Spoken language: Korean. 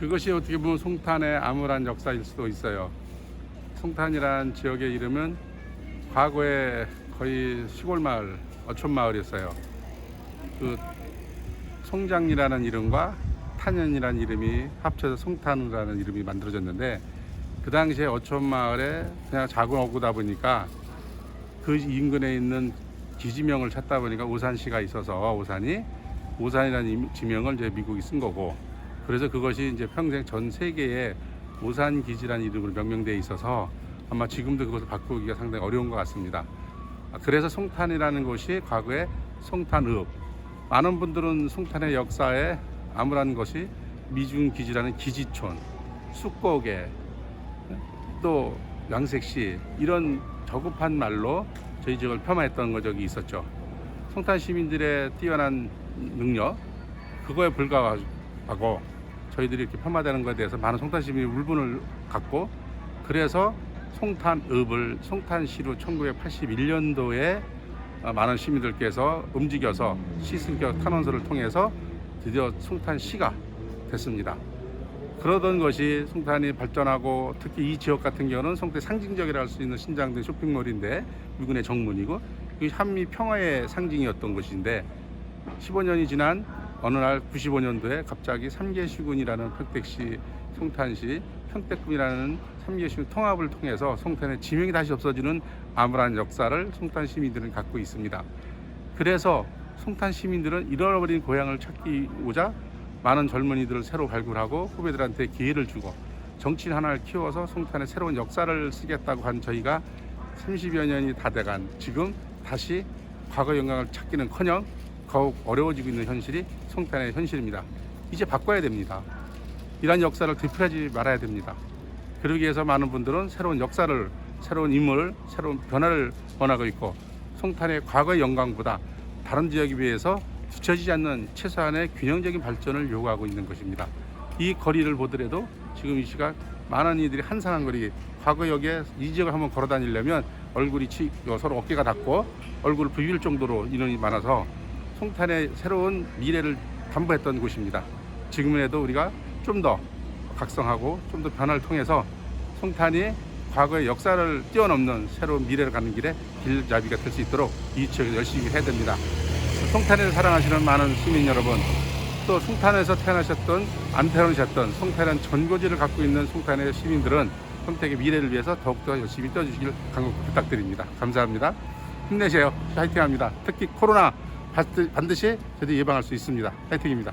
그것이 어떻게 보면 송탄의 암울한 역사일 수도 있어요. 송탄이란 지역의 이름은 과거에 거의 시골 마을, 어촌 마을이었어요. 그 송장이라는 이름과 탄현이라는 이름이 합쳐서 송탄이라는 이름이 만들어졌는데 그 당시에 어촌 마을에 그냥 작은 어구다 보니까 그 인근에 있는 기지명을 찾다 보니까 오산시가 있어서 오산이 오산이라는 임- 지명을 이제 미국이 쓴 거고 그래서 그것이 이제 평생 전 세계에 오산 기지라는 이름으로 명명되어 있어서 아마 지금도 그것을 바꾸기가 상당히 어려운 것 같습니다. 아, 그래서 송탄이라는 곳이 과거에 송탄읍 많은 분들은 송탄의 역사에 암울한 것이 미중 기지라는 기지촌, 쑥고개, 또 양색시 이런 저급한 말로 저희 지역을 폄하했던 적이 있었죠. 송탄 시민들의 뛰어난 능력 그거에 불과하고 저희들이 이렇게 폄하되는 것에 대해서 많은 송탄 시민이 울분을 갖고 그래서 송탄읍을 송탄시로 1981년도에 많은 시민들께서 움직여서 시승격 탄원서를 통해서 드디어 송탄시가 됐습니다. 그러던 것이 송탄이 발전하고 특히 이 지역 같은 경우는 송탄 상징적이라 할 수 있는 신장된 쇼핑몰인데 미군의 정문이고 이 한미 평화의 상징이었던 곳인데 15년이 지난 어느 날 95년도에 갑자기 삼계시군이라는 평택시 송탄시 평택군이라는 삼계시군 통합을 통해서 송탄의 지명이 다시 없어지는 암울한 역사를 송탄 시민들은 갖고 있습니다. 그래서 송탄 시민들은 잃어버린 고향을 찾기고자 많은 젊은이들을 새로 발굴하고 후배들한테 기회를 주고 정치인 하나를 키워서 송탄의 새로운 역사를 쓰겠다고 한 저희가 30여 년이 다 돼간 지금 다시 과거 영광을 찾기는커녕 더욱 어려워지고 있는 현실이 송탄의 현실입니다. 이제 바꿔야 됩니다. 이러한 역사를 되풀이하지 말아야 됩니다. 그러기 위해서 많은 분들은 새로운 역사를, 새로운 인물을, 새로운 변화를 원하고 있고 송탄의 과거의 영광보다 다른 지역에 비해서 뒤처지지 않는 최소한의 균형적인 발전을 요구하고 있는 것입니다. 이 거리를 보더라도 지금 이 시각 많은 이들이 한산한 거리, 과거 여기에 이 지역을 한번 걸어 다니려면 얼굴이 치, 어, 서로 어깨가 닿고 얼굴을 부빌 정도로 인원이 많아서 송탄의 새로운 미래를 담보했던 곳입니다. 지금에도 우리가 좀 더 각성하고 좀 더 변화를 통해서 송탄이 과거의 역사를 뛰어넘는 새로운 미래를 가는 길에 길잡이가 될 수 있도록 이 지역에 열심히 해야 됩니다. 송탄을 사랑하시는 많은 시민 여러분, 또 송탄에서 태어나셨던 안 태어나셨던 송탄이라는 전고지를 갖고 있는 송탄의 시민들은 평택의 미래를 위해서 더욱더 열심히 뛰어주시길 간곡히 부탁드립니다. 감사합니다. 힘내세요. 파이팅합니다. 특히 코로나 반드시 저희들이 예방할 수 있습니다. 파이팅입니다.